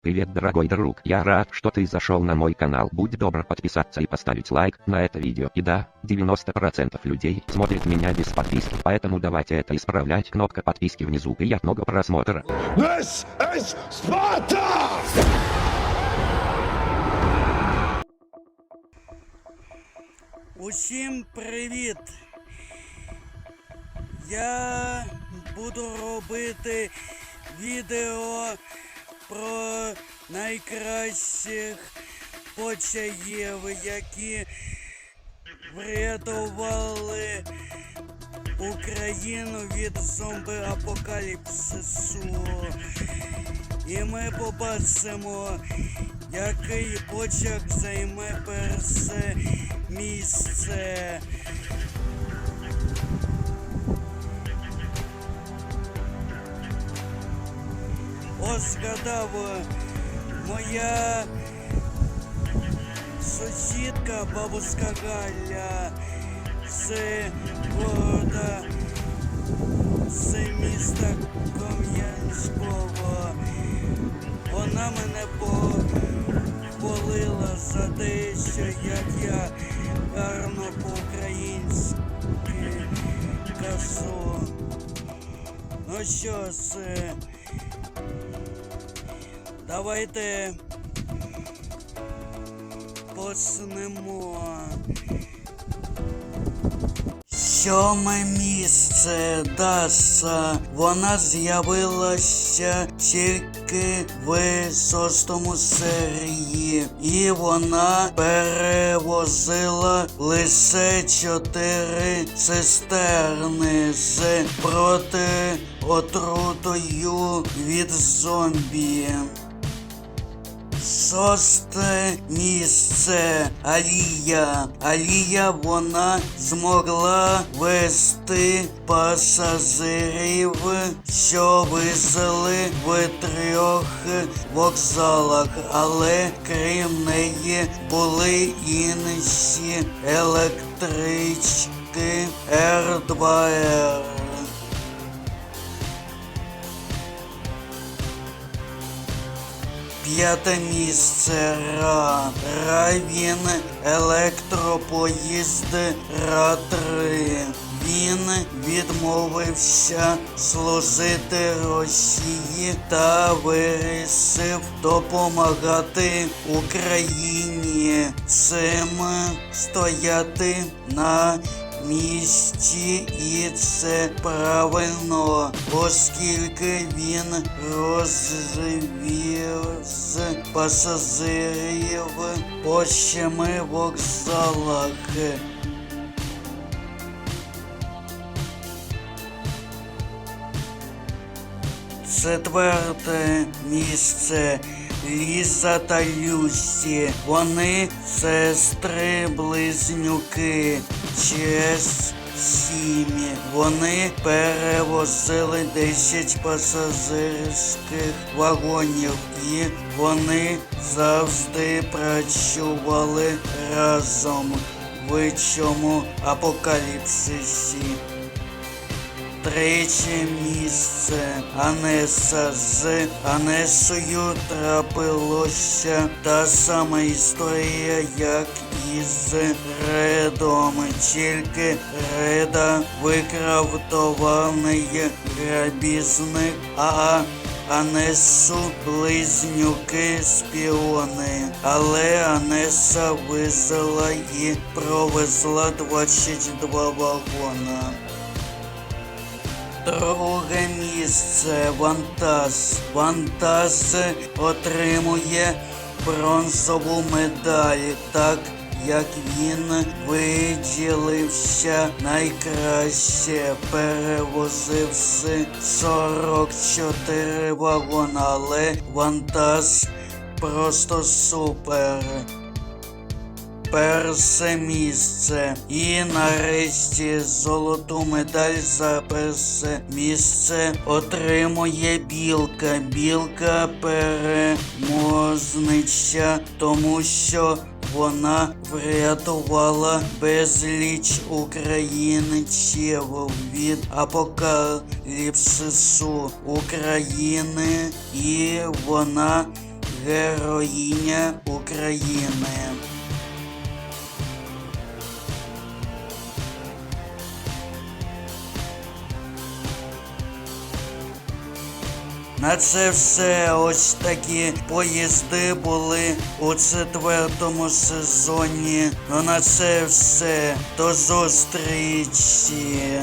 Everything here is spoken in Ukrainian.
Привет, дорогой друг. Я рад, что ты зашел на мой канал. Будь добр подписаться и поставить лайк на это видео. И да, 90% людей смотрят меня без подписки, поэтому давайте это исправлять. Кнопка подписки внизу. Приятного просмотра. This is Sparta! Усім привіт! Я буду робити відео про найкращих почаїв, які врятували Україну від зомби-апокаліпсису. І ми побачимо, який почерк займе перше місце. Згадав моя сусідка бабуська Галя з города з міста Кам'янського. Вона мене похвалила за те, що як я гарно по-українськи кажу. Ну що ж, е, давайте почнемо. Сьоме місце Даша. Вона з'явилася тільки в шостому серії. І вона перевозила лише чотири цистерни з протиотрутою від зомбі. Шосте місце Алія. Алія вона змогла вести пасажирів, що везли в трьох вокзалах, але крім неї були інші електрички Р2Р. П'яте місце Ра. Ра він електропоїзд Ра-3. Він відмовився служити Росії та вирішив допомагати Україні цим стояти на місці, і це правильно, оскільки він розвіз пасажирів по семи вокзалах. Четверте місце Ліза та Люсі. Вони сестри близнюки. Через Хімі. Вони перевозили 10 пасажирських вагонів і вони завжди працювали разом в цьому апокаліпсисі. Третє місце Анеса з Анесою трапилося та сама історія, як із Редом. Тільки Реда викрав товарний грабіжник, а Анесу близнюки спіони. Але Анеса везла і провезла 22 вагона. Друге місце Вантаз. Вантаз отримує бронзову медаль, так як він виділився найкраще, перевозив з 44 вагона, але Вантаз просто супер. Перше місце. І нарешті золоту медаль за перше місце отримує білка. Білка переможниця, тому що вона врятувала безліч українців від апокаліпсису України, і вона Героїня України. На це все ось такі поїзди були у четвертому сезоні. Ну на це все. До зустрічі.